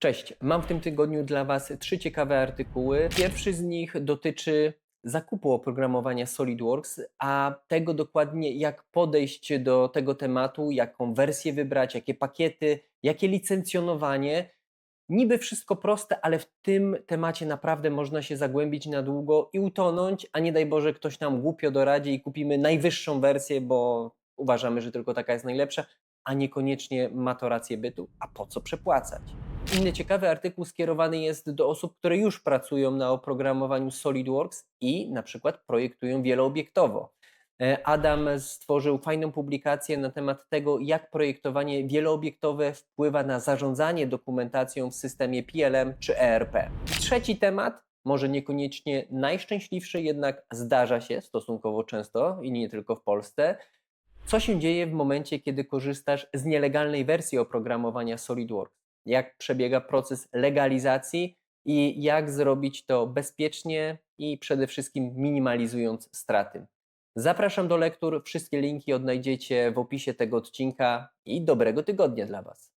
Cześć, mam w tym tygodniu dla Was trzy ciekawe artykuły. Pierwszy z nich dotyczy zakupu oprogramowania SolidWorks, a tego dokładnie jak podejść do tego tematu, jaką wersję wybrać, jakie pakiety, jakie licencjonowanie. Niby wszystko proste, ale w tym temacie naprawdę można się zagłębić na długo i utonąć, a nie daj Boże ktoś nam głupio doradzi i kupimy najwyższą wersję, bo uważamy, że tylko taka jest najlepsza, a niekoniecznie ma to rację bytu. A po co przepłacać? Inny ciekawy artykuł skierowany jest do osób, które już pracują na oprogramowaniu SolidWorks i na przykład projektują wieloobiektowo. E, Adam stworzył fajną publikację na temat tego, jak projektowanie wieloobiektowe wpływa na zarządzanie dokumentacją w systemie PLM czy ERP. Trzeci temat, może niekoniecznie najszczęśliwszy, jednak zdarza się stosunkowo często i nie tylko w Polsce. Co się dzieje w momencie, kiedy korzystasz z nielegalnej wersji oprogramowania SolidWorks? Jak przebiega proces legalizacji i jak zrobić to bezpiecznie i przede wszystkim minimalizując straty? Zapraszam do lektur. Wszystkie linki odnajdziecie w opisie tego odcinka i dobrego tygodnia dla Was.